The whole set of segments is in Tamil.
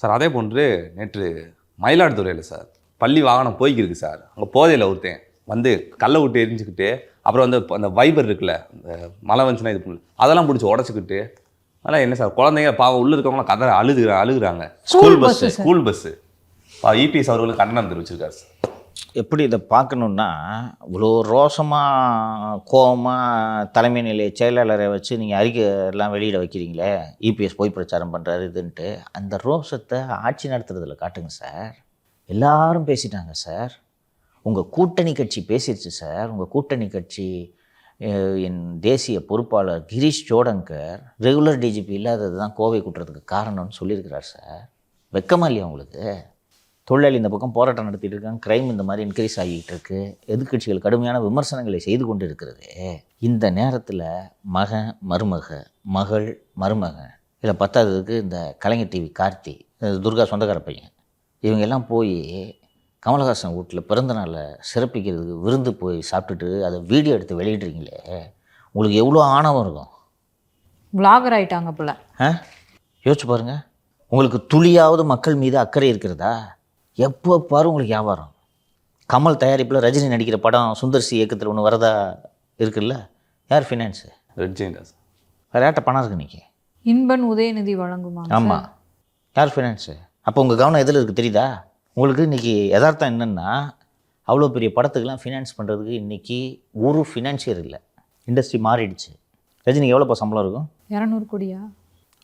சார் அதே போன்று நேற்று மயிலாடுதுறையில் சார் பள்ளி வாகனம் போய்க்கிருக்கு சார். அங்கே போதையில் ஒருத்தன் வந்து கல்லை விட்டு எரிஞ்சுக்கிட்டு அப்புறம் வந்து அந்த வைபர் இருக்குல்ல மழை வந்துச்சுன்னா இது அதெல்லாம் பிடிச்சி உடச்சிக்கிட்டு அதெல்லாம் என்ன சார் குழந்தைங்க பாவம் உள்ள இருக்கவங்களாம் கதை அழுகுற அழுகுறாங்க. School bus. School bus EPS அவர்களுக்கு கண்டனம் தெரிவிச்சிருக்காரு சார். எப்படி இதை பார்க்கணுன்னா இவ்வளோ ரோசமாக கோவமாக தலைமை நிலைய செயலாளரை வச்சு நீங்கள் அறிக்கை எல்லாம் வெளியிட வைக்கிறீங்களே இபிஎஸ் போய் பிரச்சாரம் பண்ணுறாரு இதுன்ட்டு அந்த ரோசத்தை ஆட்சி நடத்துறதுல காட்டுங்க சார். எல்லாரும் பேசிட்டாங்க சார். உங்கள் கூட்டணி கட்சி பேசிடுச்சு சார். உங்கள் கூட்டணி கட்சி என் தேசிய பொறுப்பாளர் கிரீஷ் ஜோடங்கர் ரெகுலர் டிஜிபி இல்லாதது தான் கோவை கூட்டுறதுக்கு காரணம்னு சொல்லியிருக்கிறார் சார். வெக்கமா இல்லையா உங்களுக்கு? தொழிலாளி இந்த பக்கம் போராட்டம் நடத்திட்டு இருக்காங்க. கிரைம் இந்த மாதிரி இன்க்ரீஸ் ஆகிட்டு இருக்கு எதிர்க்கட்சிகள் கடுமையான விமர்சனங்களை செய்து கொண்டு இருக்கிறது. இந்த நேரத்தில் மகன் மருமக மகள் மருமகன் இதில் பத்தாததுக்கு இந்த கலைஞர் டிவி கார்த்தி துர்கா சொந்தக்கார பையன் இவங்க எல்லாம் போய் கமலஹாசன் வீட்டில் பிறந்த நாளை சிறப்பிக்கிறதுக்கு விருந்து போய் சாப்பிட்டுட்டு அதை வீடியோ எடுத்து வெளியிடுறீங்களே உங்களுக்கு எவ்வளோ ஆணவம் இருக்கும்? Vlogger ஆயிட்டாங்க போல. ஆ? யோசிச்சு பாருங்க. உங்களுக்கு துளியாவது மக்கள் மீது அக்கறை இருக்கிறதா? எப்போ பாரு உங்களுக்கு வியாபாரம்? கமல் தயாரிப்பில் ரஜினி நடிக்கிற படம் சுந்தர்சி இயக்கத்தில் ஒன்று வரதா இருக்குல்ல? யார் ஃபினான்ஸு யார்ட்ட பணம் இருக்கு இன்னைக்கு? இன்பன் உதயநிதி வழங்குமா ஆமாம் யார் ஃபினான்ஸு அப்போ உங்கள் கவனம் எதில் இருக்குது தெரியுதா? உங்களுக்கு இன்றைக்கி யதார்த்தம் என்னென்னா அவ்வளோ பெரிய படத்துக்கெல்லாம் ஃபினான்ஸ் பண்ணுறதுக்கு இன்றைக்கி ஒரு ஃபினான்ஷியர் இல்லை. இண்டஸ்ட்ரி மாறிடுச்சு. ரஜினிக்கு எவ்வளோப்பா சம்பளம் இருக்கும்? இரநூறு கோடியா?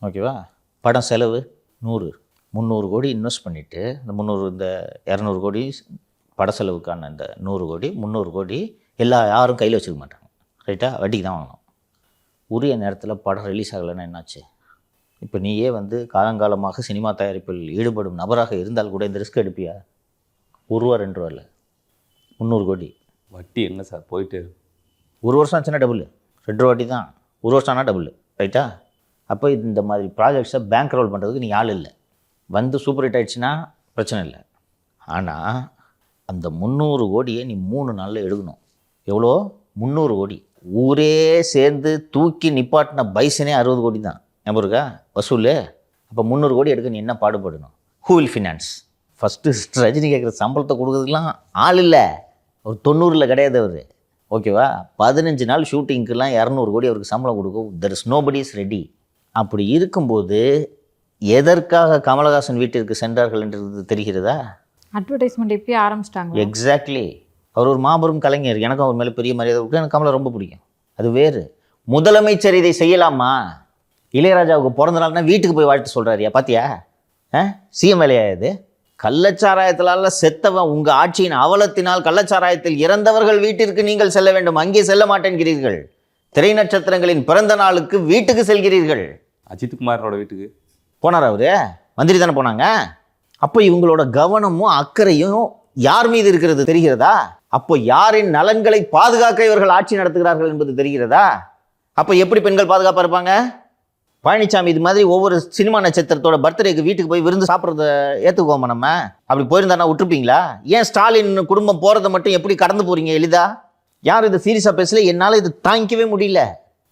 ஓகேவா? படம் செலவு நூறு. முந்நூறு கோடி இன்வெஸ்ட் பண்ணிவிட்டு இந்த முந்நூறு இந்த இரநூறு கோடி பட செலவுக்கான இந்த நூறு கோடி முந்நூறு கோடி எல்லா யாரும் கையில் வச்சுக்க மாட்டாங்க. ரைட்டா? வட்டிக்கு தான் வாங்கணும். உரிய நேரத்தில் படம் ரிலீஸ் ஆகலைன்னா என்னாச்சு? இப்போ நீயே வந்து காலங்காலமாக சினிமா தயாரிப்பில் ஈடுபடும் நபராக இருந்தால் கூட இந்த ரிஸ்க் எடுப்பியா? ஒரு ரூபா ரெண்டு ரூபா இல்லை. முந்நூறு கோடி. வட்டி எங்க சார்? போயிட்டு. ஒரு வருஷம் ஆச்சுன்னா டபுள் ரெண்டு ரூபா வாட்டி தான் ஒரு வருஷம் ஆனால் டபுள் ரைட்டா? அப்போ இந்த மாதிரி ப்ராஜெக்ட்ஸை பேங்க் ரோல் பண்ணுறதுக்கு நீ ஆள் இல்லை. வந்து சூப்பர் ஹிட் ஆகிடுச்சுன்னா பிரச்சனை இல்லை. ஆனால் அந்த முந்நூறு கோடியை நீ மூணு நாளில் எடுக்கணும். எவ்வளோ? முந்நூறு கோடி. ஊரே சேர்ந்து தூக்கி நிப்பாட்டின பைசனே அறுபது கோடி தான். ஞாபகம் இருக்கா? வசூல். அப்போ முந்நூறு கோடி எடுக்க நீ என்ன பாடுபடணும்? Who will finance first Rajini கேட்குற சம்பளத்தை கொடுக்குறதுக்கெலாம் ஆள் இல்லை. ஒரு தொண்ணூறில் கிடையாது அவர். ஓகேவா பதினஞ்சு நாள் ஷூட்டிங்க்கெலாம் இரநூறு கோடி அவருக்கு சம்பளம் கொடுக்கும் there is nobody is ready அப்படி இருக்கும்போது எதற்காக கமலஹாசன் வீட்டிற்கு சென்றார்கள் என்றது தெரிகிறதா? அட்வர்டைஸ்மெண்ட் இப்பயே ஆரம்பிச்சிட்டாங்க எக்ஸாக்ட்லி அவர் ஒரு மாபெரும் கலைஞர். எனக்கும் அவர் மேலே பெரிய மரியாதை இருக்கு. எனக்கு கமலை ரொம்ப பிடிக்கும். அது வேறு. முதலமைச்சர் இதை செய்யலாமா? இளையராஜாவுக்கு பிறந்த நாள்னா வீட்டுக்கு போய் வாழ்த்து சொல்கிறாரியா பாத்தியா? ஆ? சிஎம் வேலையா இது? கள்ளச்சாராயத்தினால செத்தவன் உங்கள் ஆட்சியின் அவலத்தினால் கள்ளச்சாராயத்தில் இறந்தவர்கள் வீட்டிற்கு நீங்கள் செல்ல வேண்டும். அங்கே செல்ல மாட்டேங்கிறீர்கள் திரை நட்சத்திரங்களின் பிறந்த நாளுக்கு வீட்டுக்கு செல்கிறீர்கள். அஜித் குமாரோட வீட்டுக்கு. போனார் அவர் மந்திரி தானே போனாங்க? அப்போ இவங்களோட கவனமும் அக்கறையும் யார் மீது இருக்கிறது தெரிகிறதா? அப்போ யாரின் நலன்களை பாதுகாக்க இவர்கள் ஆட்சி நடத்துகிறார்கள் என்பது தெரிகிறதா? அப்போ எப்படி பெண்கள் பாதுகாப்பாக இருப்பாங்க? பழனிசாமி இது மாதிரி ஒவ்வொரு சினிமா நட்சத்திரத்தோட பர்த்டேக்கு வீட்டுக்கு போய் விருந்து சாப்பிட்றத ஏற்றுக்குவோமா நம்ம? அப்படி போயிருந்தானா விட்டுருப்பீங்களா? ஏன் ஸ்டாலின் குடும்பம் போகிறத மட்டும் எப்படி கடந்து போகிறீங்க எளிதா? யார் இது சீரியஸாக பேசல என்னால் இது தாங்கிக்கவே முடியல.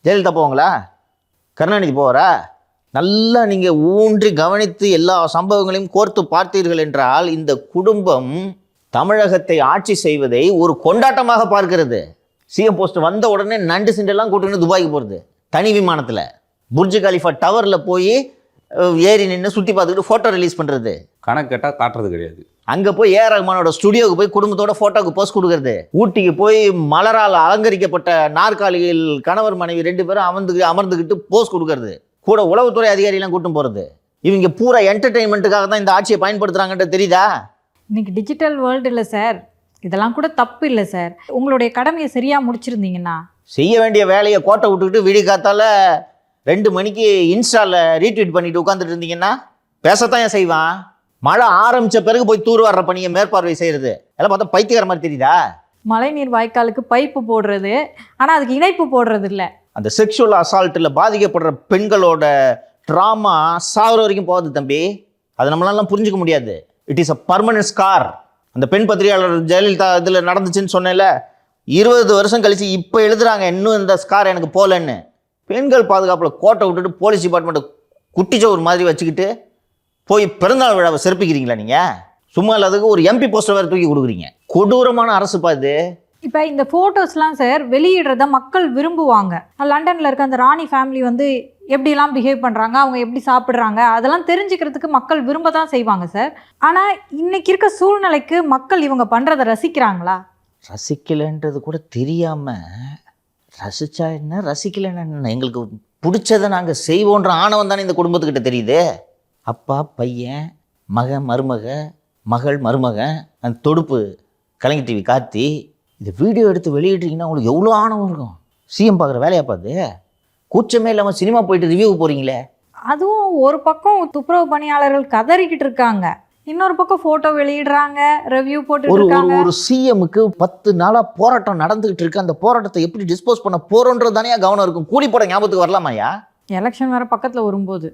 ஜெயலலிதா போவாங்களா? கருணாநிதி போவாரா? நல்லா நீங்கள் ஊன்றி கவனித்து எல்லா சம்பவங்களையும் கோர்த்து பார்த்தீர்கள் என்றால் இந்த குடும்பம் தமிழகத்தை ஆட்சி செய்வதை ஒரு கொண்டாட்டமாக பார்க்கிறது. சிஎம் போஸ்ட் வந்த உடனே நண்டு சிண்டெல்லாம் கூட்டிட்டு துபாய்க்கு போகிறது தனி விமானத்தில். புர்ஜ் கலிஃபா டவரில் போய் ஏறி நின்று சுற்றி பார்த்துக்கிட்டு ஃபோட்டோ ரிலீஸ் பண்ணுறது கணக்கு கேட்டால் காட்டுறது கிடையாது. அங்கே போய் ஏ ரஹ்மானோட ஸ்டுடியோவுக்கு போய் குடும்பத்தோட ஃபோட்டோக்கு போஸ்ட் கொடுக்கறது. ஊட்டிக்கு போய் மலரால் அலங்கரிக்கப்பட்ட நாற்காலியில் கணவர் மனைவி ரெண்டு பேரும் அமர்ந்து அமர்ந்துக்கிட்டு போஸ்ட் கொடுக்கறது. கூட உளவுத்துறை அதிகாரியெல்லாம் கூட்டும் போகிறது இவங்க பூரா என்டர்டெயின்மெண்ட்டுக்காக தான் இந்த ஆட்சியை பயன்படுத்துகிறாங்கன்ட்டு தெரியுதா? இன்னைக்கு டிஜிட்டல் வேர்ல்டு இல்லை சார் இதெல்லாம் கூட தப்பு இல்லை சார் உங்களுடைய கடமையை சரியா முடிச்சிருந்தீங்கன்னா. செய்ய வேண்டிய வேலையை கோட்டை விட்டுக்கிட்டு விடி காத்தால ரெண்டு மணிக்கு இன்ஸ்டாவில் ரீட்வீட் பண்ணிட்டு உட்காந்துட்டு இருந்தீங்கன்னா பேசத்தான் ஏன் செய்வான்? மழை ஆரம்பித்த பிறகு போய் தூர் வர்ற பணியை மேற்பார்வை செய்கிறது எல்லாம் பார்த்தா பைத்தியக்கார மாதிரி தெரியுதா? மழைநீர் வாய்க்காலுக்கு பைப்பு போடுறது. ஆனா அதுக்கு இணைப்பு போடுறது இல்ல. அந்த செக்ஷுவல் அசால்ட்டில் பாதிக்கப்படுற பெண்களோட ட்ராமா சாகுற வரைக்கும் போகுது தம்பி. அது நம்மளாலாம் புரிஞ்சுக்க முடியாது. It is a permanent scar அந்த பெண் பத்திரிகையாளர் ஜெயலலிதா இதில் நடந்துச்சுன்னு சொன்னேன்ல இருபது வருஷம் கழித்து இப்போ எழுதுறாங்க இன்னும் இந்த ஸ்கார் எனக்கு போகலன்னு. பெண்கள் பாதுகாப்பில் கோட்டை விட்டுட்டு போலீஸ் டிபார்ட்மெண்ட்டை குட்டிச்சோர் மாதிரி வச்சுக்கிட்டு போய் பிறந்தநாள் விழாவை சிறப்பிக்கிறீங்களா நீங்கள் சும்மா இல்லாததுக்கு ஒரு எம்பி போஸ்டர் வேறு தூக்கி கொடுக்குறீங்க. கொடூரமான அரசுப்பா இது. இப்போ இந்த ஃபோட்டோஸ்லாம் சார் வெளியிடுறத மக்கள் விரும்புவாங்க. லண்டனில் இருக்க அந்த ராணி ஃபேமிலி வந்து எப்படிலாம் பிஹேவ் பண்ணுறாங்க அவங்க எப்படி சாப்பிட்றாங்க அதெல்லாம் தெரிஞ்சுக்கிறதுக்கு மக்கள் விரும்ப தான் செய்வாங்க சார் ஆனால் இன்னைக்கு இருக்க சூழ்நிலைக்கு மக்கள் இவங்க பண்ணுறதை ரசிக்கிறாங்களா? ரசிக்கலைன்றது கூட தெரியாமல் ரசிச்சா என்ன? ரசிக்கலைன்னு என்ன? எங்களுக்கு பிடிச்சதை நாங்கள் செய்வோன்ற ஆணவம் தானே இந்த குடும்பத்துக்கிட்ட தெரியுது. அப்பா பையன் மகன் மருமக மகள் மருமகன் அந்த தொடுப்பு கலைஞர் டிவி கார்த்தி இந்த வீடியோ எடுத்து வெளியிட்றீங்கன்னா உங்களுக்கு எவ்வளோ ஆணவம் இருக்கும். சிஎம் பார்க்குற வேலையை பார்த்து கூச்சமே இல்லாமல் சினிமா போயிட்டு ரிவ்யூ போகிறீங்களே அதுவும் ஒரு பக்கம் துப்புரவு பணியாளர்கள் கதறிக்கிட்டு இருக்காங்க. இன்னொரு பக்கம் ஃபோட்டோ வெளியிடுறாங்க ரிவ்யூ போட்டுட்டு ஒரு ஒரு சிஎம்முக்கு பத்து நாளாக போராட்டம் நடந்துகிட்டு இருக்கு. அந்த போராட்டத்தை எப்படி டிஸ்போஸ் பண்ண போறோன்றது தானே கவனம் இருக்கும். கூலி போட ஞாபகத்துக்கு வரலாமாயா எலெக்ஷன் வேற பக்கத்தில் வரும்போது.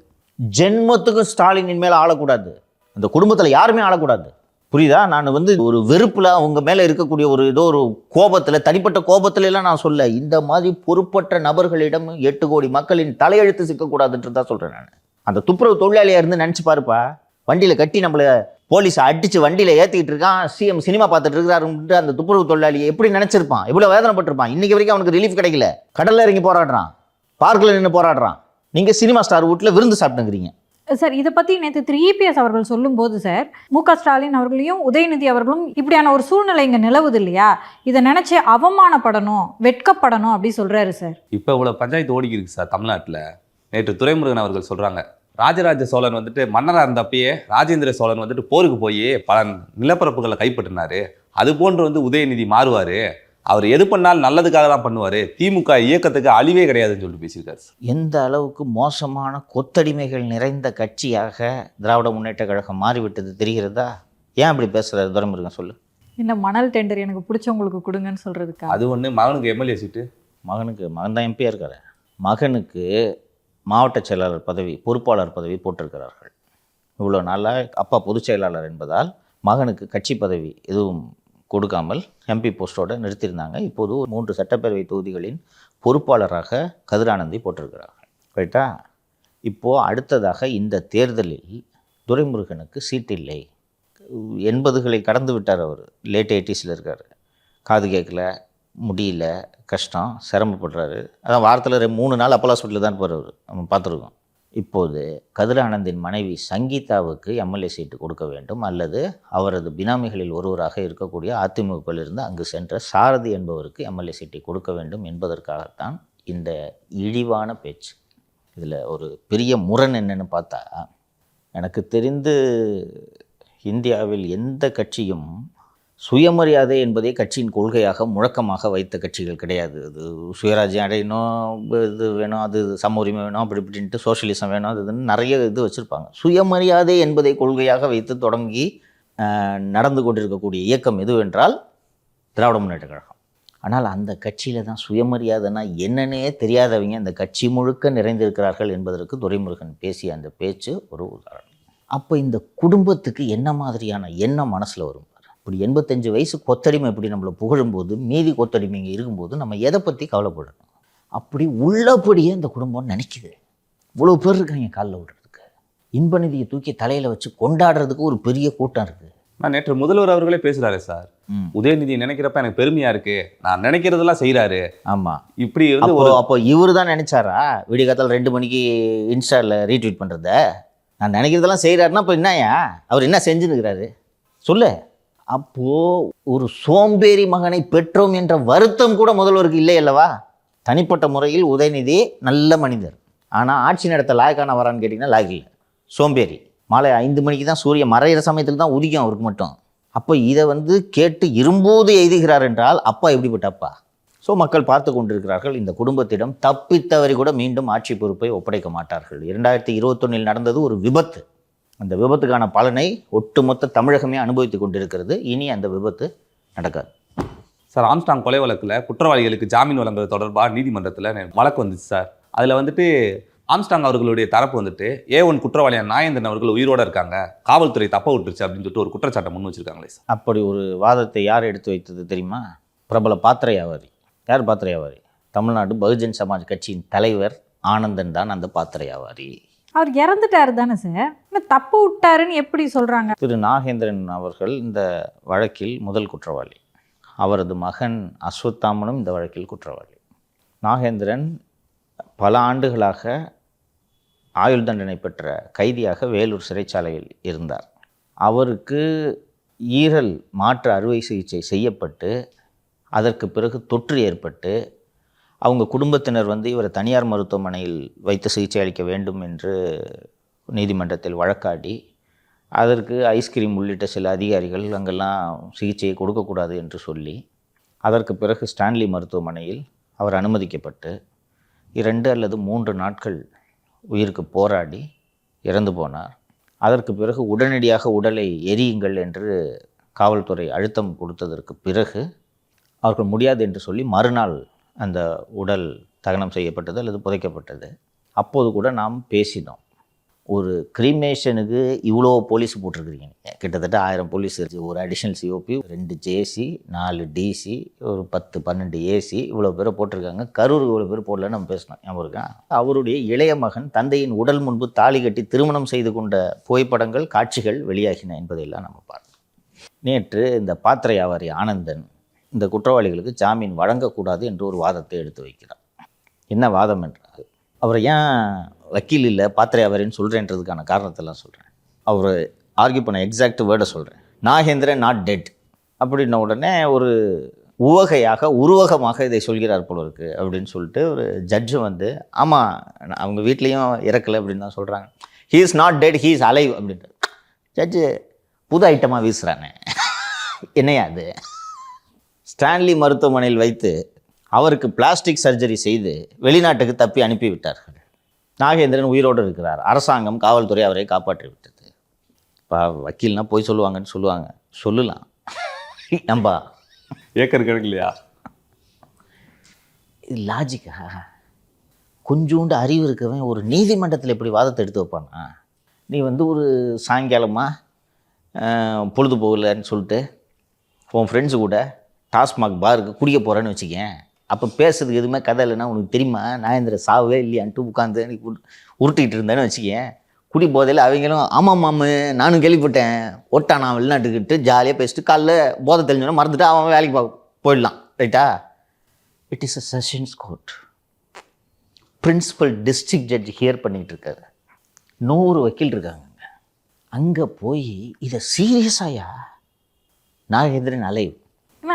ஜென்மத்துக்கும் ஸ்டாலினின் மேலே ஆளக்கூடாது. அந்த குடும்பத்தில் யாருமே ஆளக்கூடாது. புரியுதா? நான் வந்து ஒரு வெறுப்பில் அவங்க மேலே இருக்கக்கூடிய ஒரு ஏதோ ஒரு கோபத்தில் தனிப்பட்ட கோபத்திலலாம் நான் சொல்ல இந்த மாதிரி பொறுப்பற்ற நபர்களிடம் எட்டு கோடி மக்களின் தலையெழுத்து சிக்கக்கூடாதுன்றது தான் சொல்கிறேன் நான். அந்த துப்புரவு தொழிலாளியாக இருந்து நினச்சி பாருப்பா. வண்டியில் கட்டி நம்மளை போலீஸ் அடித்து வண்டியில் ஏற்றிக்கிட்டு இருக்கான் சிஎம் சினிமா பார்த்துட்டு இருக்கிறாருன்ட்டு அந்த துப்புரவு தொழிலாளி எப்படி நினச்சிருப்பான்? இவ்வளோ வேதனைப்பட்டிருப்பான் இன்றைக்கி வரைக்கும் அவனுக்கு ரிலீஃப் கிடைக்கல. கடலில் இறங்கி போராடுறான். பார்க்கில் நின்று போராடுறான். நீங்கள் சினிமா ஸ்டார் வீட்டில் விருந்து சாப்பிட்டுங்கிறீங்க. சார் இதை பற்றி நேற்று திரு இபிஎஸ் அவர்கள் சொல்லும்போது சார் மு க ஸ்டாலின் அவர்களையும் உதயநிதி அவர்களும் இப்படியான ஒரு சூழ்நிலை இங்கே நிலவுது இல்லையா? இதை நினச்சி அவமானப்படணும் வெட்கப்படணும் அப்படி சொல்கிறாரு சார். இப்போ இவ்வளோ பஞ்சாயத்து ஓடிக்கிருக்கு சார் தமிழ்நாட்டில். நேற்று துரைமுருகன் அவர்கள் சொல்கிறாங்க ராஜராஜ சோழன் வந்துட்டு மன்னராக இருந்தப்பயே ராஜேந்திர சோழன் வந்துட்டு போருக்கு போய் பல நிலப்பரப்புகளை கைப்பற்றினார். அது போன்று வந்து உதயநிதி மாறுவார். அவர் எது பண்ணாலும் நல்லதுக்காக தான் பண்ணுவார். திமுக இயக்கத்துக்கு அழிவே கிடையாதுன்னு சொல்லிட்டு பேசியிருக்காரு. சார் எந்த அளவுக்கு மோசமான கொத்தடிமைகள் நிறைந்த கட்சியாக திராவிட முன்னேற்ற கழகம் மாறிவிட்டது தெரிகிறதா? ஏன் அப்படி பேசுகிறாரு துரைமுருகன்? சொல்லு. இந்த மணல் டெண்டர் எனக்கு பிடிச்சவங்களுக்கு கொடுங்கன்னு சொல்கிறதுக்கா அது ஒன்று மகனுக்கு எம்எல்ஏ சீட்டு. மகனுக்கு மகன் தான் எம்பியாக இருக்காரு. மகனுக்கு மாவட்ட செயலாளர் பதவி பொறுப்பாளர் பதவி போட்டிருக்கிறார்கள். இவ்வளோ நாளாக அப்பா பொதுச் செயலாளர் என்பதால் மகனுக்கு கட்சி பதவி எதுவும் கொடுக்காமல் எம்பி போஸ்டோடு நிறுத்தியிருந்தாங்க. இப்போது ஒரு மூன்று சட்டப்பேரவை தொகுதிகளின் பொறுப்பாளராக கதிரானந்தி போட்டிருக்கிறார்கள். ரைட்டா இப்போது அடுத்ததாக இந்த தேர்தலில் துரைமுருகனுக்கு சீட் இல்லை. எண்பதுகளை கடந்து விட்டார் அவர். லேட் எயிட்டிஸில் இருக்கார். காது கேட்கல முடியல கஷ்டம் சிரமப்படுறாரு. அதான் வாரத்தில் ரெ- மூணு நாள் அப்போலோ ஹாஸ்பிட்டலில் தான் இருப்பார் அவர். நம்ம பார்த்துருக்கோம். இப்போது கதிரானந்தின் மனைவி சங்கீதாவுக்கு எம்எல்ஏ சீட்டு கொடுக்க வேண்டும் அல்லது அவரது பினாமிகளில் ஒருவராக இருக்கக்கூடிய அதிமுகவிலிருந்து அங்கு சென்ற சாரதி என்பவருக்கு எம்எல்ஏ சீட்டை கொடுக்க வேண்டும் என்பதற்காகத்தான் இந்த இழிவான பேச்சு. இதில் ஒரு பெரிய முரண் என்னன்னு பார்த்தா எனக்கு தெரிந்து இந்தியாவில் எந்த கட்சியும் சுயமரியாதை என்பதே கட்சியின் கொள்கையாக முழக்கமாக வைத்த கட்சிகள் கிடையாது. இது சுயராஜ்யம் அடையணும் இது வேணும் அது சம உரிமை வேணும் அப்படி இப்படின்ட்டு சோஷியலிசம் வேணும் அது இதுன்னு நிறைய இது வச்சுருப்பாங்க. சுயமரியாதை என்பதை கொள்கையாக வைத்து தொடங்கி நடந்து கொண்டிருக்கக்கூடிய இயக்கம் எதுவென்றால் திராவிட முன்னேற்ற கழகம். ஆனால் அந்த கட்சியில் தான் சுயமரியாதைனா என்னன்னே தெரியாதவங்க அந்த கட்சி முழுக்க நிறைந்திருக்கிறார்கள் என்பதற்கு துரைமுருகன் பேசிய அந்த பேச்சு ஒரு உதாரணம். அப்போ இந்த குடும்பத்துக்கு என்ன மாதிரியான எண்ணம் மனசில் வரும்? இப்படி எண்பத்தஞ்சு வயசு கொத்தடிமை இப்படி நம்மளை புகழும்போது மீதி கொத்தடிமைங்க இருக்கும்போது நம்ம எதை பற்றி கவலைப்படணும்? அப்படி உள்ளபடியே இந்த குடும்பம் நினைக்குது. இவ்வளோ பேர் இருக்காங்க காலில் விடுறதுக்கு இன்ப நிதியை தூக்கி தலையில் வச்சு கொண்டாடுறதுக்கு ஒரு பெரிய கூட்டம் இருக்குது நான் நேற்று முதல்வர் அவர்களே பேசுகிறாரு சார். உதயநிதி நினைக்கிறப்ப எனக்கு பெருமையாக இருக்கு. நான் நினைக்கிறதெல்லாம் செய்கிறாரு ஆமாம் இப்படி வந்து அப்போ ஒரு அப்போ இவர் தான் நினைச்சாரா? விடிய காத்தால ரெண்டு மணிக்கு இன்ஸ்டாவில் ரீட்வீட் பண்ணுறத நான் நினைக்கிறதெல்லாம் செய்கிறாருன்னா இப்போ என்னயா அவர் என்ன செஞ்சுன்னுக்கிறாரு சொல்லு. அப்போது ஒரு சோம்பேறி மகனை பெற்றோம் என்ற வருத்தம் கூட முதல்வருக்கு இல்லை அல்லவா? தனிப்பட்ட முறையில் உதயநிதி நல்ல மனிதர். ஆனால் ஆட்சி நடத்த லாயக்கான வரான்னு கேட்டிங்கன்னா லாயக்கு இல்லை. சோம்பேறி. மாலை ஐந்து மணிக்கு தான் சூரியன் மறையிற சமயத்தில் தான் உதிக்கும் அவருக்கு மட்டும். அப்போ இதை வந்து கேட்டு இரும்போது எழுதுகிறார் என்றால் அப்பா எப்படிப்பட்ட அப்பா? ஸோ மக்கள் பார்த்து கொண்டிருக்கிறார்கள் இந்த குடும்பத்திடம் தப்பித்தவரை கூட மீண்டும் ஆட்சி பொறுப்பை ஒப்படைக்க மாட்டார்கள். இரண்டாயிரத்தி இருபத்தொன்னில் நடந்தது ஒரு விபத்து. அந்த விபத்துக்கான பலனை ஒட்டுமொத்த தமிழகமே அனுபவித்துக் கொண்டிருக்கிறது. இனி அந்த விபத்து நடக்காது. சார் ஆம்ஸ்டாங் கொலை வழக்கில் குற்றவாளிகளுக்கு ஜாமீன் வழங்குறது தொடர்பாக நீதிமன்றத்தில் வழக்கு வந்துச்சு சார். அதில் வந்துட்டு ஆம்ஸ்டாங் அவர்களுடைய தரப்பு வந்துட்டு ஏ ஒன் குற்றவாளியான நாயந்தன் அவர்கள் உயிரோட இருக்காங்க காவல்துறை தப்ப விட்டுருச்சு அப்படின்னு சொல்லிட்டு ஒரு குற்றச்சாட்டை முன் வச்சிருக்காங்களே சார். அப்படி ஒரு வாதத்தை யார் எடுத்து வைத்தது தெரியுமா? பிரபல பாத்திர வியாபாரி யார் பாத்திர வியாபாரி தமிழ்நாடு பகுஜன் சமாஜ் கட்சியின் தலைவர் ஆனந்தன் தான் அந்த பாத்திர வியாபாரி அவர் இறந்துட்டாரு தானே சார் இன்னும் தப்பு விட்டாருன்னு எப்படி சொல்கிறாங்க திரு நாகேந்திரன் அவர்கள் இந்த வழக்கில் முதல் குற்றவாளி. அவரது மகன் அஸ்வத்தாமனும் இந்த வழக்கில் குற்றவாளி. நாகேந்திரன் பல ஆண்டுகளாக ஆயுள் தண்டனை பெற்ற கைதியாக வேலூர் சிறைச்சாலையில் இருந்தார். அவருக்கு ஈரல் மாற்று அறுவை சிகிச்சை செய்யப்பட்டு அதற்கு பிறகு தொற்று ஏற்பட்டு அவங்க குடும்பத்தினர் வந்து இவரை தனியார் மருத்துவமனையில் வைத்து சிகிச்சை அளிக்க வேண்டும் என்று நீதிமன்றத்தில் வழக்காடி அதற்கு ஐஸ்கிரீம் உள்ளிட்ட சில அதிகாரிகள் அங்கெல்லாம் சிகிச்சையை கொடுக்கக்கூடாது என்று சொல்லி அதற்கு பிறகு ஸ்டான்லி மருத்துவமனையில் அவர் அனுமதிக்கப்பட்டு இரண்டு அல்லது மூன்று நாட்கள் உயிருக்கு போராடி இறந்து போனார். அதற்கு பிறகு உடனடியாக உடலை எரியுங்கள் என்று காவல்துறை அழுத்தம் கொடுத்ததற்கு பிறகு அவர்கள் முடியாது என்று சொல்லி மறுநாள் அந்த உடல் தகனம் செய்யப்பட்டது அல்லது புதைக்கப்பட்டது. அப்போது கூட நாம் பேசினோம். ஒரு கிரிமேஷனுக்கு இவ்வளோ போலீஸ் போட்டிருக்கிறீங்க. நீங்கள் கிட்டத்தட்ட ஆயிரம் போலீஸ் இருக்குது ஒரு அடிஷ்னல் சிஓபி ரெண்டு ஜேசி நாலு டிசி ஒரு பத்து பன்னெண்டு ஏசி இவ்வளோ பேரை போட்டிருக்காங்க. கரூர் இவ்வளோ பேர் போடலன்னு நம்ம பேசினோம் ஞாபகம் இருக்கா? அவருடைய இளைய மகன் தந்தையின் உடல் முன்பு தாலி கட்டி திருமணம் செய்து கொண்ட புகைப்படங்கள் காட்சிகள் வெளியாகின என்பதையெல்லாம் நம்ம பார்த்தோம். நேற்று இந்த பாத்திர வியாபாரி ஆனந்தன் இந்த குற்றவாளிகளுக்கு ஜாமீன் வழங்கக்கூடாது என்று ஒரு வாதத்தை எடுத்து வைக்கிறார். என்ன வாதம் என்றால் அவர் ஏன் வக்கீல் இல்லை பாத்திரை அவரின்னு சொல்கிறேன்றதுக்கான காரணத்தெல்லாம் சொல்கிறேன் அவர் ஆர்கியூ பண்ண எக்ஸாக்ட் வேர்டை சொல்கிறேன் நாகேந்திரன் நாட் டெட் அப்படின்ன உடனே ஒரு உவகையாக உருவகமாக இதை சொல்கிறார் போல இருக்கு அப்படின்னு சொல்லிட்டு ஒரு ஜட்ஜு வந்து ஆமாம் அவங்க வீட்லேயும் இறக்கலை அப்படின்னு தான் சொல்கிறாங்க he is not dead he is alive அப்படின்ட்டு ஜட்ஜு புது ஐட்டமாக வீசுகிறானே என்னையா அது? ஸ்டான்லி மருத்துவமனையில் வைத்து அவருக்கு பிளாஸ்டிக் சர்ஜரி செய்து வெளிநாட்டுக்கு தப்பி அனுப்பி விட்டார்கள் நாகேந்திரன் உயிரோடு இருக்கிறார். அரசாங்கம் காவல்துறை அவரை காப்பாற்றி விட்டது இப்போ வக்கீல்னா போய் சொல்லுவாங்கன்னு சொல்லுவாங்க. சொல்லலாம். நம்பா. ஏக்கர் கணக்கு இல்லையா? இது லாஜிக்கா கொஞ்சோண்டு அறிவு இருக்கவன் ஒரு நீதிமன்றத்தில் எப்படி வாதத்தை எடுத்து வைப்பானா? நீ வந்து ஒரு சாயங்காலமாக பொழுது போகலன்னு சொல்லிட்டு உன் ஃப்ரெண்ட்ஸு கூட டாஸ்மாக் பாருக்கு குடிக்க போகிறேன்னு வச்சுக்கேன். அப்போ பேசுறதுக்கு எதுவுமே கதை இல்லைன்னா உனக்கு தெரியுமா? நாயந்திர சாவே இல்லையான்ட்டு உட்காந்து நீ உருட்டிக்கிட்டு இருந்தேன்னு வச்சுக்கேன். குடி போதையில் அவங்களும் ஆமாம் மாமு நானும் கேள்விப்பட்டேன். ஓட்டான் நான் வெளிநாட்டுக்கிட்டு ஜாலியாக பேசிட்டு காலைல போதை தெரிஞ்சோன்னா மறந்துட்டு அவன் வேலைக்கு போ போயிடலாம். ரைட்டா it is a sessions court principal district judge hear பண்ணிகிட்டு இருக்காரு. நூறு வக்கீல் இருக்காங்க அங்கே போய் இதை சீரியஸாயா நாகேந்திரன் அலைவு.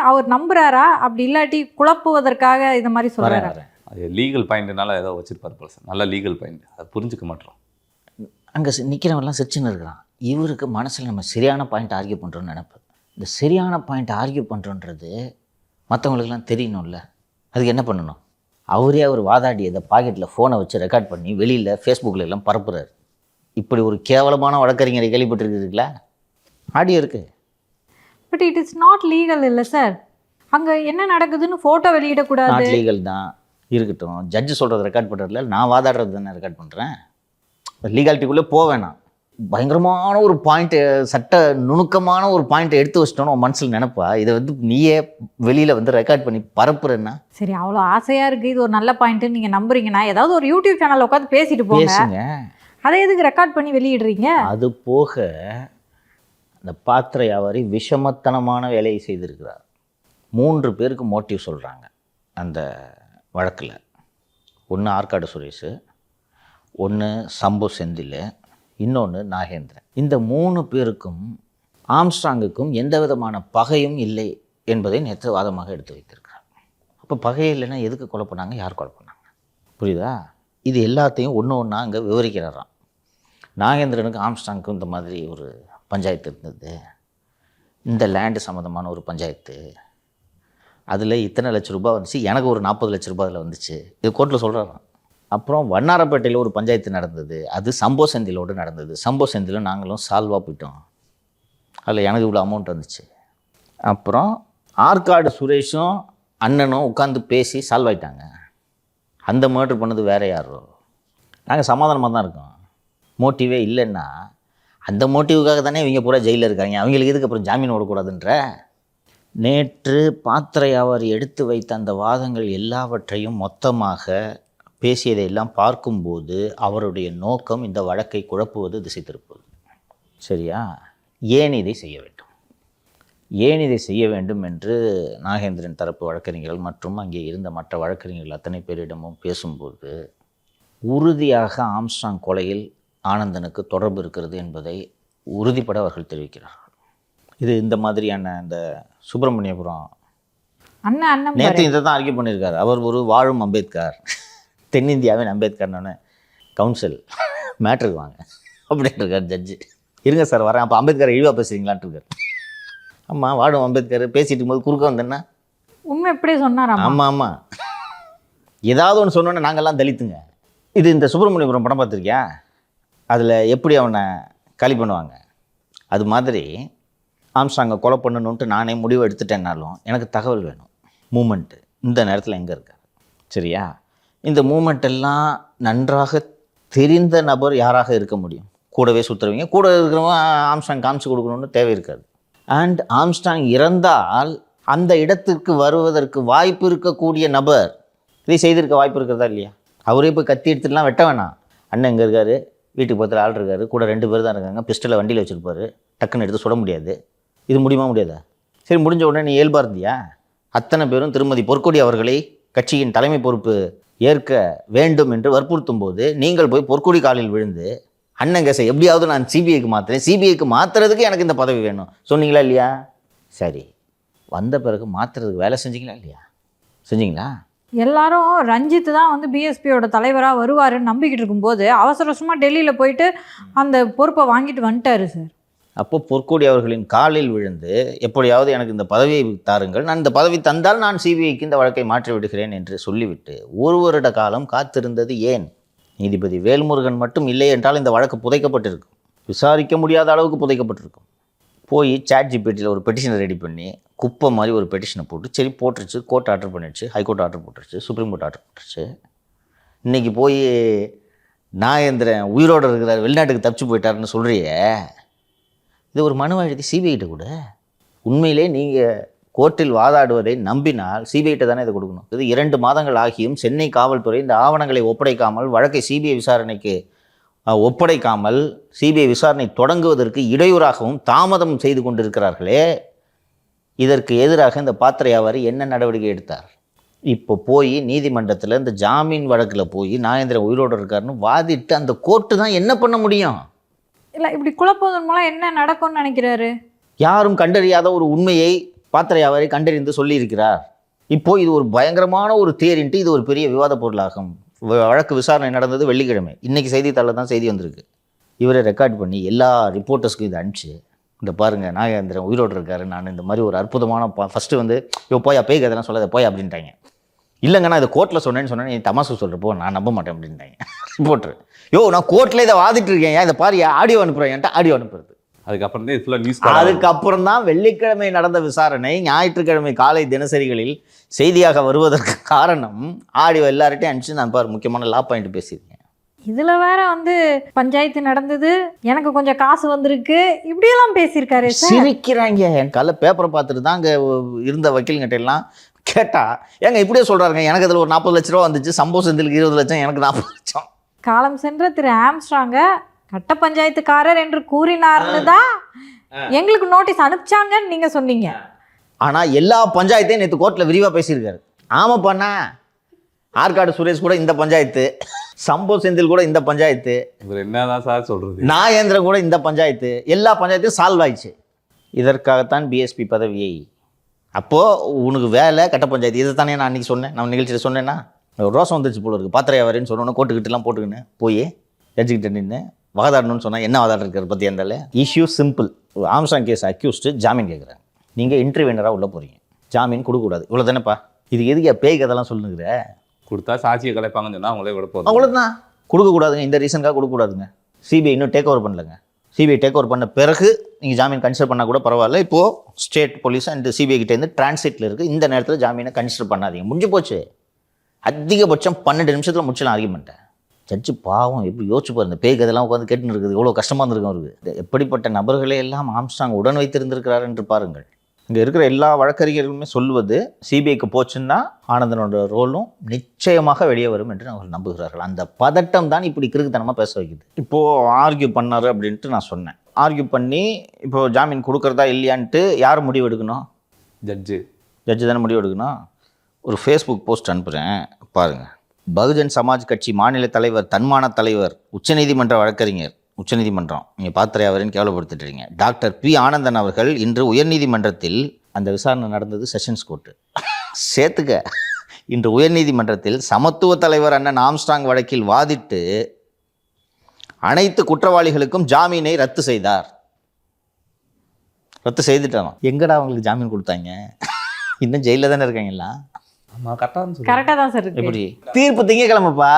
அவர் நம்புறாரா? அப்படி இல்லாட்டி குழப்புவதற்காக இந்த மாதிரி வரேன் அது லீகல் பாயிண்ட்னால ஏதோ வச்சிருப்பாரு போல சார். நல்ல லீகல் பாயிண்ட் அதை புரிஞ்சுக்க மாட்டோம். அங்கே நிற்கிறவன்லாம் சிரிச்சுன்னு இருக்கிறான் இவருக்கு மனசில் நம்ம சரியான பாயிண்ட் ஆர்கியூ பண்ணுறோன்னு நினைப்பு. இந்த சரியான பாயிண்ட் ஆர்கியூ பண்ணுறோன்றது மற்றவங்களுக்குலாம் தெரியணும்ல. அதுக்கு என்ன பண்ணணும்? அவரே அவர் வாதாடி அதை பாக்கெட்டில் ஃபோனை வச்சு ரெக்கார்ட் பண்ணி வெளியில் ஃபேஸ்புக்கில் எல்லாம் பரப்புறாரு. இப்படி ஒரு கேவலமான வழக்கறிஞரை கேள்விப்பட்டிருக்கிறீங்களா ஆடியோ இருக்குது but it is not legal இல்லை சார் அங்க என்ன நடக்குதுன்னு போட்டோ வெளியிடக்கூடாது. லீகல் தான். இருக்கட்டும். ஜட்ஜு சொல்கிறத ரெக்கார்ட் பண்ணுறதுல நான் வாதாடுறது தானே ரெக்கார்ட் பண்ணுறேன் லீகாலிட்டிக்குள்ளே போக வேணாம். பயங்கரமான ஒரு பாயிண்ட் சட்ட நுணுக்கமான ஒரு பாயிண்ட் எடுத்து வச்சிட்டோன்னு மனசில் நினைப்பா? இதை வந்து நீயே வெளியில் வந்து ரெக்கார்ட் பண்ணி பரப்புறேன்னா சரி அவ்வளோ ஆசையா இருக்கு. இது ஒரு நல்ல பாயிண்ட் நீங்க நம்புறீங்கன்னா ஏதாவது ஒரு யூடியூப் சேனல்ல உட்காந்து பேசிட்டு போங்க. பேசுங்க. அதை எதுக்கு ரெக்கார்ட் பண்ணி வெளியிடுறீங்க? அது போக இந்த பாத்திர வியாபாரி விஷமத்தனமான வேலையை செய்திருக்கிறார். மூன்று பேருக்கு மோட்டிவ் சொல்கிறாங்க அந்த வழக்கில். ஒன்று ஆற்காடு சுரேஷ் ஒன்று சம்பு செந்தில் இன்னொன்று நாகேந்திரன். இந்த மூணு பேருக்கும் ஆம்ஸ்ட்ராங்குக்கும் எந்த விதமான பகையும் இல்லை என்பதை நேற்று வாதமாக எடுத்து வைத்திருக்கிறார். அப்போ பகை இல்லைன்னா எதுக்கு கொலை பண்ணாங்க? யார் கொலை பண்ணாங்க? புரியுதா? இது எல்லாத்தையும் ஒன்று ஒன்றா அங்கே விவரிக்கிறாராம். நாகேந்திரனுக்கு ஆம்ஸ்டாங்க்கும் இந்த மாதிரி ஒரு பஞ்சாயத்து இருந்தது. இந்த லேண்டு சம்மந்தமான ஒரு பஞ்சாயத்து. அதில் இத்தனை லட்ச ரூபாய் வந்துச்சு. எனக்கு ஒரு நாற்பது லட்ச ரூபாய் அதில் வந்துச்சு. இது கோர்ட்டில் சொல்கிறாராம் அப்புறம் வண்ணாரப்பேட்டையில் ஒரு பஞ்சாயத்து நடந்தது. அது சம்போ செந்திலோடு நடந்தது. சம்போ செந்திலும் நாங்களும் சால்வாக போயிட்டோம். அதில் எனக்கு இவ்வளோ அமௌண்ட் வந்துச்சு. அப்புறம் ஆற்காடு சுரேஷும் அண்ணனும் உட்காந்து பேசி சால்வ் ஆகிட்டாங்க அந்த மேட்ரு பண்ணது வேறு யாரோ? நாங்கள் சமாதானமாக தான் இருக்கோம் மோட்டிவே இல்லைன்னா அந்த மோட்டிவுக்காக தானே இவங்க பூரா ஜெயிலில் இருக்காங்க. அவங்களுக்கு இதுக்கு அப்புறம் ஜாமீன் ஓடக்கூடாதுன்ற? நேற்று பாத்திரை அவர் எடுத்து வைத்த அந்த வாதங்கள் எல்லாவற்றையும் மொத்தமாக பேசியதையெல்லாம் பார்க்கும்போது அவருடைய நோக்கம் இந்த வழக்கை குழப்புவது திசை திருப்புவது. சரியா? ஏன் இதை செய்ய வேண்டும்? ஏன் இதை செய்ய வேண்டும் என்று நாகேந்திரன் தரப்பு வழக்கறிஞர்கள் மற்றும் அங்கே இருந்த மற்ற வழக்கறிஞர்கள் அத்தனை பேரிடமும் பேசும்போது உறுதியாக ஆம்ஸ்டாங் கொலையில் ஆனந்தனுக்கு தொடர்பு இருக்கிறது என்பதை உறுதிப்பட அவர்கள் தெரிவிக்கிறார்கள். இது இந்த மாதிரியான இந்த சுப்பிரமணியபுரம் அண்ணன் அண்ணன். நேற்று இதை தான் ஆர்கியூ பண்ணியிருக்காரு. அவர் ஒரு வாழும் அம்பேத்கர். தென்னிந்தியாவின் அம்பேத்கர்னு கவுன்சில் மேட்ருக்கு வாங்க. அப்படின்னு இருக்கார் ஜட்ஜு இருங்க சார் வரேன். அப்போ அம்பேத்கர் இழிவாக பேசுறீங்களான்ட்டு இருக்கார். ஆமாம் வாழும் அம்பேத்கர். பேசிட்டு இருக்கும்போது குறுக்க வந்தேன்னா உண்மை எப்படி சொன்னாராமா ஆமாம் ஆமாம் ஏதாவது ஒன்று சொன்னோன்னே நாங்கள்லாம் தலித்துங்க. இது இந்த சுப்பிரமணியபுரம் படம் பார்த்துருக்கியா? அதில் எப்படி அவனை களி பண்ணுவாங்க? அது மாதிரி ஆம்ஸ்டாங்கை கொலை பண்ணணுன்ட்டு நானே முடிவு எடுத்துட்டேன்னாலும் எனக்கு தகவல் வேணும். மூமெண்ட்டு இந்த நேரத்தில் எங்கே இருக்கார்? சரியா? இந்த மூமெண்ட் எல்லாம் நன்றாக தெரிந்த நபர் யாராக இருக்க முடியும்? கூடவே சுற்றுறவங்க கூட இருக்கிறவங்க ஆம்ஸ்டாங் காமிச்சு கொடுக்கணும்னு தேவை இருக்காது. அண்ட் ஆம்ஸ்டாங் இறந்தால் அந்த இடத்திற்கு வருவதற்கு வாய்ப்பு இருக்கக்கூடிய நபர் இதை செய்திருக்க வாய்ப்பு இருக்கிறதா இல்லையா? அவரே போய் கத்தி எடுத்துட்டுலாம் வெட்ட வேணாம். அண்ணன் எங்கே இருக்காரு? வீட்டுக்கு பக்கத்தில் ஆள் இருக்காரு. கூட ரெண்டு பேர் தான் இருக்காங்க. பிஸ்டலை வண்டியில் வச்சுருப்பாரு. டக்குன்னு எடுத்து சுட முடியாது. இது முடியுமா முடியாதா? சரி முடிஞ்ச உடனே நீ இயல்பா இருந்தியா? அத்தனை பேரும் திருமதி பொற்கொடி அவர்களை கட்சியின் தலைமை பொறுப்பு ஏற்க வேண்டும் என்று வற்புறுத்தும் போது நீங்கள் போய் பொற்கொடி காலில் விழுந்து அண்ணன் கேசை எப்படியாவது நான் சிபிஐக்கு மாற்றுறேன் சிபிஐக்கு மாற்றுறதுக்கு எனக்கு இந்த பதவி வேணும். சொன்னீங்களா இல்லையா? சரி. வந்த பிறகு மாற்றுறதுக்கு வேலை செஞ்சீங்களா இல்லையா? செஞ்சீங்களா? எல்லாரும் ரஞ்சித் தான் வந்து பிஎஸ்பியோட தலைவராக வருவாருன்னு நம்பிக்கிட்டு இருக்கும்போது அவசர அவசரமாக டெல்லியில் போயிட்டு அந்த பொறுப்பை வாங்கிட்டு வந்துட்டாரு சார். அப்போ பொற்கொடி அவர்களின் காலில் விழுந்து எப்படியாவது எனக்கு இந்த பதவியை தாருங்கள். நான் இந்த பதவி தந்தால் நான் சிபிஐக்கு இந்த வழக்கை மாற்றி விடுகிறேன் என்று சொல்லிவிட்டு ஒரு வருட காலம் காத்திருந்தது ஏன்? நீதிபதி வேல்முருகன் மட்டும் இல்லை என்றால் இந்த வழக்கு புதைக்கப்பட்டிருக்கும். விசாரிக்க முடியாத அளவுக்கு புதைக்கப்பட்டிருக்கும். போய் சாட் ஜிபிடியில் ஒரு பெட்டிஷனை ரெடி பண்ணி குப்பை மாதிரி ஒரு பெட்டிஷனை போட்டு சரி போட்டுருச்சு கோர்ட் ஆர்டர் பண்ணிடுச்சு ஹைகோர்ட் ஆர்டர் போட்டுருச்சு சுப்ரீம் கோர்ட் ஆர்டர் போட்டுருச்சு. இன்றைக்கி போய் நாகேந்திரன் உயிரோடு இருக்கிறார் வெளிநாட்டுக்கு தப்பிச்சு போயிட்டாருன்னு சொல்கிறியே இது ஒரு மனு எழுதி சிபிஐட்ட கூட. உண்மையிலே நீங்கள் கோர்ட்டில் வாதாடுவதை நம்பினால் சிபிஐட்ட தானே இதை கொடுக்கணும். இது இரண்டு மாதங்கள் ஆகியும் சென்னை காவல்துறை இந்த ஆவணங்களை ஒப்படைக்காமல் வழக்கை சிபிஐ விசாரணைக்கு ஒப்படைக்காமல் சிபிஐ விசாரணை தொடங்குவதற்கு இடையூறாகவும் தாமதம் செய்து கொண்டிருக்கிறார்களே இதற்கு எதிராக இந்த பாத்திர வியாபாரி என்ன நடவடிக்கை எடுத்தார்? இப்போ போய் நீதிமன்றத்தில் இந்த ஜாமீன் வழக்கில் போய் நாகேந்திரன் உயிரோடு இருக்காருன்னு வாதிட்டு அந்த கோர்ட்டு தான் என்ன பண்ண முடியும்? இல்லை இப்படி குழப்பதன் மூலம் என்ன நடக்கும்னு நினைக்கிறாரு? யாரும் கண்டறியாத ஒரு உண்மையை பாத்திர வியாபாரி கண்டறிந்து சொல்லியிருக்கிறார். இப்போ இது ஒரு பயங்கரமான ஒரு தேரின்ட்டு இது ஒரு பெரிய விவாத பொருளாகும். வழக்கு விசாரணை நடந்தது வெள்ளிக்கிழமை. இன்னைக்கு செய்தித்தாளில் தான் செய்தி வந்திருக்கு. இவரை ரெக்கார்ட் பண்ணி எல்லா ரிப்போர்ட்டர்ஸ்க்கும் இதை அனுப்பிச்சு இந்த பாருங்க நாகேந்திரன் உயிரோடு இருக்காரு நான் இந்த மாதிரி ஒரு அற்புதமான ஃபஸ்ட்டு வந்து யோ போய் பேய் கதெல்லாம் சொல்லாத போய் அப்படின்ட்டாங்க. இல்லைங்க நான் இதை கோர்ட்டில் சொன்னேன்னு சொன்னேன் நீ தமாசு சொல்கிறப்போ நான் நம்ப மாட்டேன் அப்படின்ட்டாங்க. ரிப்போர்ட்ரு யோ நான் கோர்ட்டில் இதை வாதிட்டு இருக்கேன் ஏன் இதை பாரு ஆடியோ அனுப்புகிறேன் என்கிட்ட ஆடியோ அனுப்புறது. அதுக்கப்புறம் தான் இது ஃபுல்லாக நியூஸ் அதுக்கப்புறம் தான் வெள்ளிக்கிழமை நடந்த விசாரணை ஞாயிற்றுக்கிழமை காலை தினசரிகளில் செய்தியாக வருவதற்கு காரணம் ஆடியோ எல்லார்ட்டையும் அனுப்பிச்சு நான் பாரு முக்கியமான லா பாயிண்ட் பேசியிருக்கேன். இதில் வேற வந்து பஞ்சாயத்து நடந்தது எனக்கு கொஞ்சம் காசு வந்திருக்கு இப்படியெல்லாம் பேசியிருக்காரு சார். சிரிக்கிறாங்க. என் காலைல பேப்பரை பார்த்துட்டு தான் அங்கே இருந்த வக்கீல்கிட்ட எல்லாம் கேட்டா ஏங்க இப்படியே சொல்றாருங்க எனக்கு அதில் ஒரு நாற்பது லட்ச ரூபா வந்துச்சு சம்போ செந்திலுக்கு இருபது லட்சம் எனக்கு நாற்பது லட்சம். காலம் சென்ற திரு ஆம்ஸ்ட்ராங்க கட்ட பஞ்சாயத்துக்காரர் என்று கூறினார்னு தான் எங்களுக்கு நோட்டீஸ் அனுப்பிச்சாங்கன்னு நீங்க சொன்னீங்க. ஆனால் எல்லா பஞ்சாயத்தையும் நேற்று கோர்ட்டில் விரிவாக பேசியிருக்காரு. ஆமாம் பண்ணா. ஆற்காடு சுரேஷ் கூட இந்த பஞ்சாயத்து. சம்போ செந்தில் கூட இந்த பஞ்சாயத்து. இவர் என்னதான் சார் சொல்றது? நாகேந்திரன் கூட இந்த பஞ்சாயத்து. எல்லா பஞ்சாயத்தையும் சால்வ் ஆயிடுச்சு. இதற்காகத்தான் பிஎஸ்பி பதவியை. அப்போது உனக்கு வேலை கட்ட பஞ்சாயத்து. இதை தானே நான் அன்றைக்கி சொன்னேன். நம்ம நிகழ்ச்சியில் சொன்னேன்னா ரோசம் வந்துருச்சு போல இருக்குது பாத்திரையாவரேன்னு சொன்னோன்னே கோட்டுக்கிட்டலாம் போட்டுக்கின்னு போய் ஜட்ஜுக்கிட்ட நின்று வாதாடணும்னு சொன்னால் என்ன வாதாடு இருக்கிற பற்றி இருந்தாலே இஷ்யூ சிம்பிள் ஆம்சாங் கேஸ் அக்யூஸ்டு ஜாமீன் கேட்குறாங்க நீங்கள் இன்டர்வியூனராக உள்ளே போகிறீங்க ஜாமீன் கொடுக்கக்கூடாது இவ்வளோ தானேப்பா? இது எதுக்கு பேய் கதெல்லாம் சொல்லுங்கிற? கொடுத்தா சாட்சியை கலைப்பாங்கன்னு சொன்னா அவங்களே விட போதும் அவ்வளோதான் கொடுக்கக்கூடாதுங்க இந்த ரீசனுக்காக கொடுக்கக்கூடாதுங்க சிபிஐ இன்னும் டேக் ஓவர் பண்ணலங்க. சிபிஐ டேக் ஓவர் பண்ண பிறகு நீங்கள் ஜாமீன் கன்சிடர் பண்ணால் கூட பரவாயில்ல. இப்போது ஸ்டேட் போலீஸ் அண்ட் சிபிஐ கிட்டேருந்து டிரான்சிட்டில் இருக்குது இந்த நேரத்தில் ஜாமீனை கன்சிடர் பண்ணாதீங்க. முடிஞ்சு போச்சு. அதிகபட்சம் பன்னெண்டு நிமிஷத்தில் முடிச்சலாம் ஆர்கியூமெண்ட்டை ஜட்ஜு பாவம் எப்படி யோசிச்சு பாருங்க பேய் கதெல்லாம் உட்காந்து கேட்டுன்னு இருக்குது எவ்வளோ கஷ்டமாக இருந்திருக்கும் அவருக்கு. எப்படிப்பட்ட நபர்களை எல்லாம் ஆம்ஸ்டாங் உடன் வைத்திருந்திருக்கிறார் என்று பாருங்கள். இங்கே இருக்கிற எல்லா வழக்கறிஞர்களுமே சொல்லுவது சிபிஐக்கு போச்சுன்னா ஆனந்தனோட ரோலும் நிச்சயமாக வெளியே வரும் என்று அவர்கள் நம்புகிறார்கள். அந்த பதட்டம் தான் இப்படி கிறுக்குத்தனமாக பேச வைக்குது. இப்போது ஆர்கியூ பண்ணாரு அப்படின்ட்டு நான் சொன்னேன். ஆர்கியூ பண்ணி இப்போ ஜாமீன் கொடுக்குறதா இல்லையான்ட்டு யார் முடிவு எடுக்கணும்? ஜட்ஜு. ஜட்ஜு தானே முடிவு எடுக்கணும்? ஒரு ஃபேஸ்புக் போஸ்ட் அனுப்புகிறேன் பாருங்கள் பகுஜன் சமாஜ் கட்சி மாநில தலைவர் தன்மான தலைவர் உச்சநீதிமன்ற வழக்கறிஞர் உச்சநீதிமன்றம். நீங்கள் பாத்திரை அவரின் கேவலப்படுத்திட்டுறீங்க டாக்டர் பி. ஆனந்தன் அவர்கள் இன்று உயர்நீதிமன்றத்தில் அந்த விசாரணை நடந்தது செஷன்ஸ் கோர்ட்டு. சேர்த்துக்க. இன்று உயர்நீதிமன்றத்தில் சமத்துவ தலைவர் அண்ணன் ஆம்ஸ்டாங் வழக்கில் வாதிட்டு அனைத்து குற்றவாளிகளுக்கும் ஜாமீனை ரத்து செய்தார். ரத்து செய்துட்டான் எங்கடா அவங்களுக்கு ஜாமீன் கொடுத்தாங்க? இன்னும் ஜெயிலில் தானே இருக்காங்களா ஆமாம் கரெக்டாக கரெக்டாக தான் சார் எப்படி? தீர்ப்பு திங்கக்கிழமைப்பா.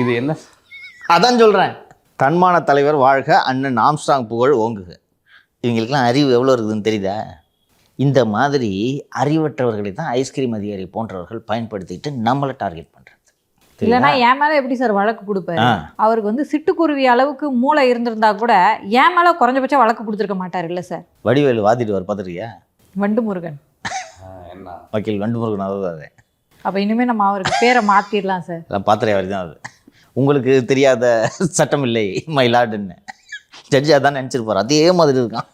இது என்ன? அதான் சொல்கிறேன் தன்மான தலைவர் வாழ்க அண்ணன் ஆம்ஸ்டாங் புகழ் ஓங்குக. இவங்களுக்கெல்லாம் அறிவு எவ்வளோ இருக்குதுன்னு தெரியுதா? இந்த மாதிரி அறிவற்றவர்களை தான் ஐஸ்கிரீம் அதிகாரி போன்றவர்கள் பயன்படுத்திட்டு நம்மளை டார்கெட் பண்ணுறது இல்லைன்னா என் மேல எப்படி சார் வழக்கு கொடுப்பாரு? ஆ. அவருக்கு வந்து சிட்டுக்குருவி அளவுக்கு மூளை இருந்திருந்தா கூட என் மேல குறைஞ்சபட்சம் வழக்கு கொடுத்துருக்க மாட்டார் இல்ல சார். வடிவேலு வாதிட்டு வர பார்த்துருக்கியா? வண்டு முருகன் என்ன? வக்கீல் வண்டுமுருகன் அவர் அப்போ இனிமேல் நம்ம அவருக்கு பேரை மாற்றிடலாம் சார் எல்லாம் பாத்திரை அவர் தான் அது. உங்களுக்கு தெரியாத சட்டம் இல்லை மயிலாடுன்னு ஜட்ஜி அதான் நினச்சிருப்பார். அதே மாதிரி இருக்கான்.